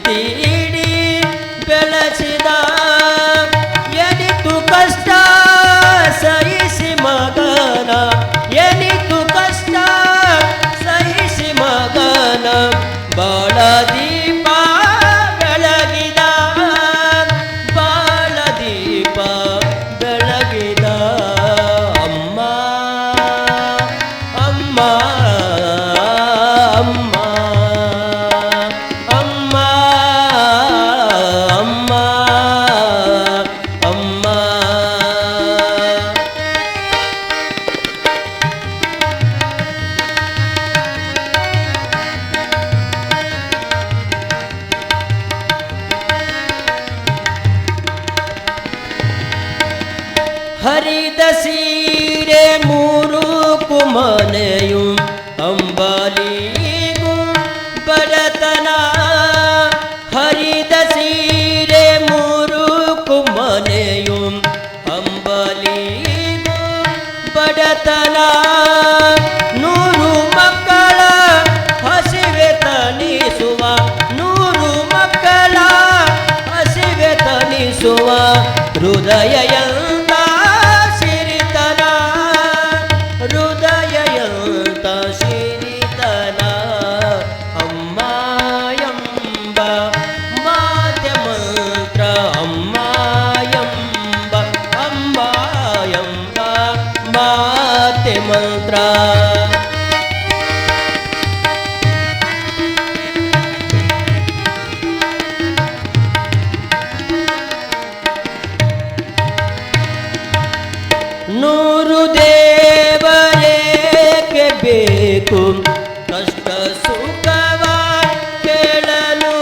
的。ಹರಿದ ಸೀರೆ ಮೂರು ಕುಮನೆಯು ಅಂಬಲಿಗೂ ಬಡತನ. ಹರಿದ ಸೀರೆ ಮೂರು ಕುಮನೆಯು ಅಂಬಲಿಗೂ ಬಡತನ. ನೂರು ಹಸಿವೆ ನೂರು ಹಸಿವೆ ಹೃದಯ मंत्रा। नूरुदेव एक बेकु कष्ट सुखव केळनु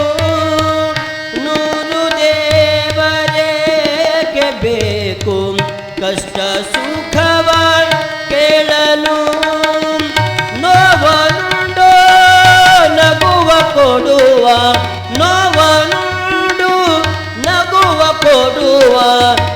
नूरुदेव एक बेकु कष्ट सुख ด้วย